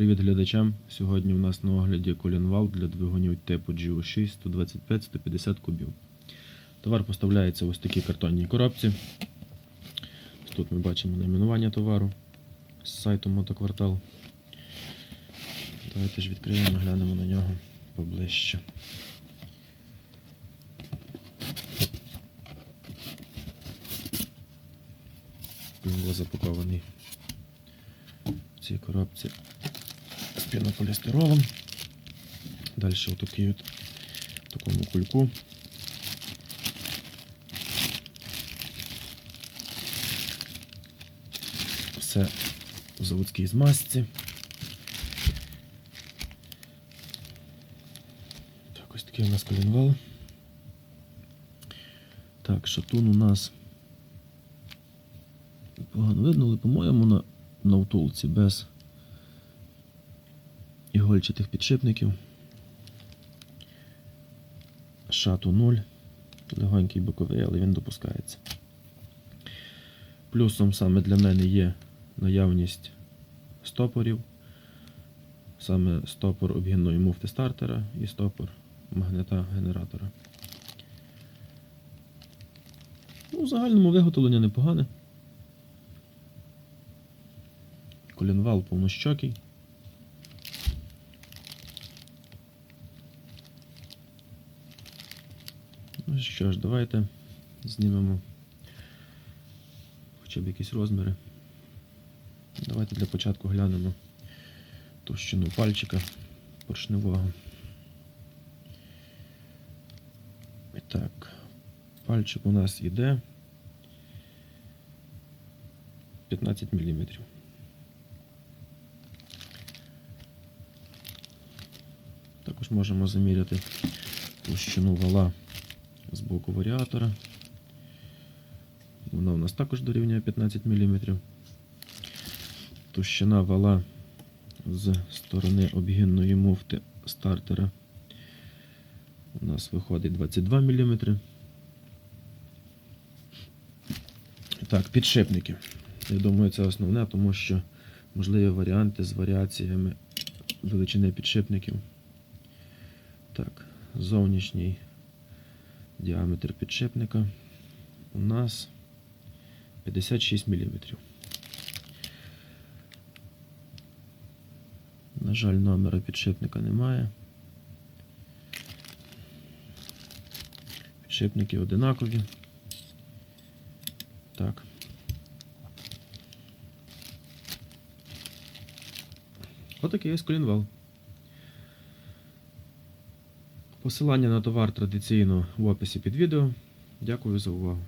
Привіт глядачам! Сьогодні у нас на огляді колінвал для двигунів типу GO6 125-150 кубів. Товар поставляється в ось такій картонній коробці. Тут ми бачимо найменування товару з сайту Мотоквартал. Давайте ж відкриємо, глянемо на нього поближче. Він був запакований в цій коробці з пінополістиролом. Далі отакий от в такому кульку. Все в заводській змазці. Так, ось такий у нас колінвал. Так, шатун у нас погано видно, але, по-моєму, на, на втулці без ігольчатих підшипників. Шату 0. Легонький боковий, але він допускається. Плюсом саме для мене є наявність стопорів. Саме стопор обгінної муфти стартера і стопор магнета генератора. Ну, в загальному виготовлення непогане. Колінвал повнощокий. Ну що ж, давайте знімемо хоча б якісь розміри. Давайте для початку глянемо товщину пальчика поршневого. І так, пальчик у нас йде 15 мм. Також можемо заміряти товщину вала з боку варіатора. Вона у нас також дорівнює 15 мм. Товщина вала з сторони обгінної муфти стартера у нас виходить 22 мм. Так, підшипники. Я думаю, це основне, тому що можливі варіанти з варіаціями величини підшипників. Так, зовнішній діаметр підшипника у нас 56 мм. На жаль, номера підшипника немає. Підшипники одинакові. Так. Отакий ось колінвал. Посилання на товар традиційно в описі під відео. Дякую за увагу.